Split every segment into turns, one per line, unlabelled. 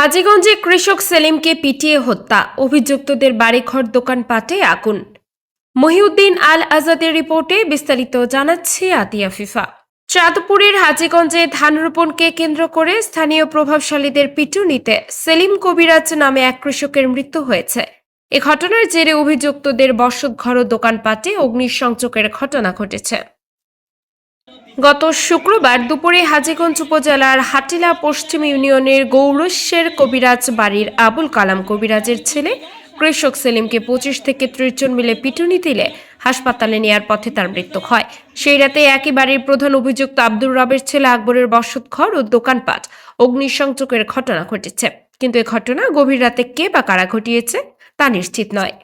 হাজীগঞ্জে কৃষক সেলিমকে পিটিয়ে হত্যা। অভিযুক্তদের বাড়িঘর, দোকানপাটে আগুন। মহিউদ্দিন আল আজাদের রিপোর্টে বিস্তারিত জানাচ্ছে আতিয়া ফিফা। চাঁদপুরের হাজীগঞ্জে ধান রোপণকে কেন্দ্র করে স্থানীয় প্রভাবশালীদের পিটুনিতে সেলিম কবিরাজ নামে এক কৃষকের মৃত্যু হয়েছে। এ ঘটনার জেরে অভিযুক্তদের বসতঘর ও দোকানপাটে অগ্নিসংযোগের ঘটনা ঘটেছে। গত শুক্রবার দুপুরে হাজীগঞ্জ উপজেলার হাটিলা পশ্চিম ইউনিয়নের গৌরস্যের কবিরাজ বাড়ির আবুল কালাম কবিরাজের ছেলে কৃষক সেলিমকে পঁচিশ থেকে ত্রিশ জন মিলে পিটুনি দিলে হাসপাতালে নেয়ার পথে তার মৃত্যু হয়। সেই রাতে একই বাড়ির প্রধান অভিযুক্ত আব্দুর রবের ছেলে আকবরের বসতঘর ও দোকানপাট অগ্নিসংযোগের ঘটনা ঘটেছে। কিন্তু এ ঘটনা গভীর রাতে কে বা কারা ঘটিয়েছে তা নিশ্চিত নয়।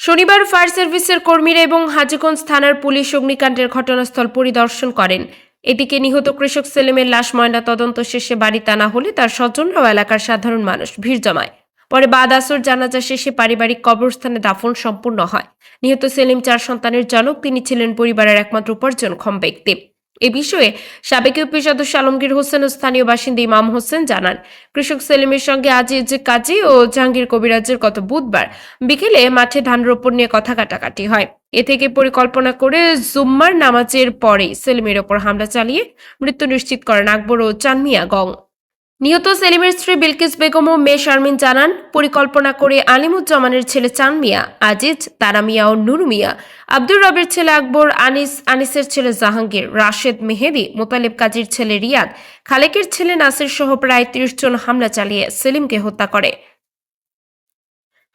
শনিবার ফায়ার সার্ভিসের কর্মীরা এবং হাজীগঞ্জ থানার পুলিশ অগ্নিকাণ্ডের ঘটনাস্থল পরিদর্শন করেন। এদিকে নিহত কৃষক সেলিমের লাশ ময়না তদন্ত শেষে বাড়িতে আনা হলে তার স্বজনরাও এলাকার সাধারণ মানুষ, ভিড় জমায়। পরে বাদ আসর জানাজা শেষে পারিবারিক কবরস্থানে দাফন সম্পূর্ণ হয়। নিহত সেলিম চার সন্তানের জনক, তিনি ছিলেন পরিবারের একমাত্র উপার্জনক্ষম ব্যক্তি। এ বিষয়ে সাবেক ইউপি সদস্য আলমগীর হোসেন ও স্থানীয় বাসিন্দা ইমাম হোসেন জানান, কৃষক সেলিমের সঙ্গে আজিজ কাজী ও জাহাঙ্গীর কবিরাজের গত বুধবার বিকেলে মাঠে ধান রোপণ নিয়ে কথা কাটাকাটি হয়। এ থেকে পরিকল্পনা করে জুম্মার নামাজের পরে সেলিমের ওপর হামলা চালিয়ে মৃত্যু নিশ্চিত করেন আকবর ও চানমিয়া গং। নিহত সেলিমের স্ত্রী বিলকিস বেগম ও মে শারমিন জানান, পরিকল্পনা করে আলিমুজ্জামানের ছেলে চান মিয়া আজিজ, তারা মিয়া ও নুরু মিয়া, আব্দুর রবের ছেলে আকবর, আনিস, আনিসের ছেলে জাহাঙ্গীর, রাশেদ মেহেদি, মোতালেব কাজীর ছেলে রিয়াদ, খালেকের ছেলে নাসির সহ প্রায় ত্রিশ জন হামলা চালিয়ে সেলিমকে হত্যা করে।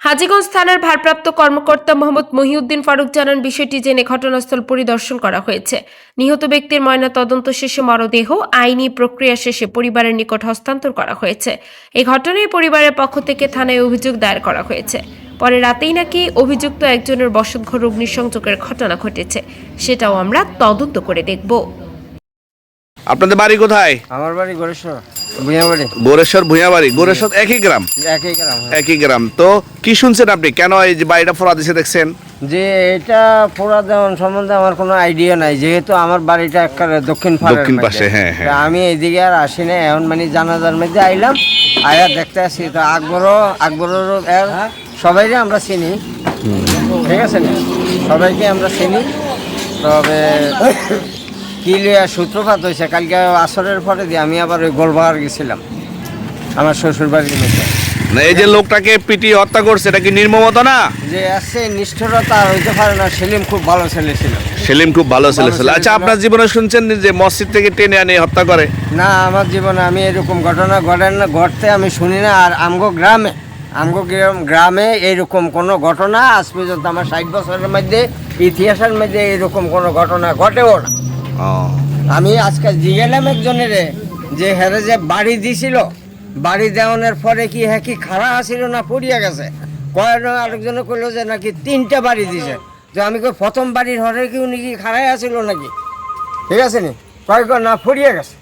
হাজীগঞ্জ থানার ভারপ্রাপ্ত কর্মকর্তা মোহাম্মদ মহিউদ্দিন ফারুক জানান বিষয়টি জেনে ঘটনাস্থল পরিদর্শন করা হয়েছে। নিহত ব্যক্তির ময়না তদন্ত শেষে মরদেহ আইনি প্রক্রিয়া শেষে পরিবারের নিকট হস্তান্তর করা হয়েছে। এই ঘটনায় পরিবারের পক্ষ থেকে থানায় অভিযোগ দায়ের করা হয়েছে। পরে রাতেই নাকি অভিযুক্ত একজনের বসতঘর অগ্নিসংযোগের ঘটনা ঘটেছে। সেটাও আমরা তদন্ত করে দেখব।
আপনাদের বাড়ি কোথায়?
আমার বাড়ি গড়েশ্বর
গোরেশ্বর ভূঁয়াবাড়ি গোরেশ্বর একই গ্রাম?
একই গ্রাম হ্যাঁ।
একই গ্রাম। তো কি শুনছেন আপনি? কেন এই যে বাড়িটা ফোরা দিছে দেখছেন?
যে এটা পোড়া দেওয়ান সম্বন্ধে আমার কোনো আইডিয়া নাই। যেহেতু আমার বাড়িটা একেবারে দক্ষিণ
দক্ষিণ। পাশে, হ্যাঁ, হ্যাঁ।
আমি এইদিকে আর আসি না এখন মানে জানাজার মধ্যে আইলাম। আয়া দেখতে আসি। তো আকবরও আকবরেরও এর সবাইকে আমরা চিনি। ঠিক আছে না? সবাইকে আমরা চিনি। তবে কি সূত্রপাত হয়েছে কালকে আসরের পরে দিয়ে আমি আবার ওই গোলবাহার গেছিলাম। আমার শ্বশুর বাড়ির মধ্যে
না এই যে লোকটাকে পিটি হত্যা করছে এটা কি নির্মমতা না?
যে আছে নিষ্ঠুরতা হইতে পারে না। সেলিম খুব ভালো ছেলে ছিল।
সেলিম খুব ভালো ছেলে ছিল। আচ্ছা আপনার জীবনে শুনছেন যে মসজিদ থেকে টেনে আনে হত্যা করে?
না আমার জীবনে আমি এরকম ঘটনা ঘটেন না ঘটতে আমি শুনি না। আর আমগো গ্রামে আমগো গ্রাম- গ্রামে এরকম কোনো ঘটনা আজ পর্যন্ত আমার ষাট বছরের মধ্যে ইতিহাসের মধ্যে এরকম কোনো ঘটনা ঘটেও না। আমি আজকে জিগেলাম একজনের যে হেরে যে বাড়ি দিছিল, বাড়ি দেওয়ানোর পরে কি হ্যাঁ কি খাড়া আসিল না পড়িয়া গেছে? কয়েক আরেকজনে কইলো যে নাকি তিনটা বাড়ি দিছে। যে আমি কই প্রথম বাড়ির হরে কি উনি কি খাড়াই আসিল নাকি? ঠিক আছে নি? কয়েক না, পড়িয়া গেছে।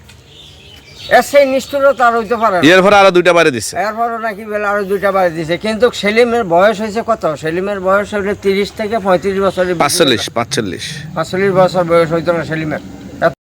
সেই নিষ্ঠুরতা আর হইতে পারে এরপরে
এর পরে আরও দুইটা বাড়ি দিছে।
এরপরে নাকি বেলা আরও দুইটা বাড়ি দিছে। কিন্তু সেলিমের বয়স হয়েছে কত? সেলিমের বয়স হইলে তিরিশ থেকে পঁয়ত্রিশ বছরের
পাঁচচল্লিশ পাঁচচল্লিশ।
পাঁচচল্লিশ বছর বয়স হইতো না সেলিমের।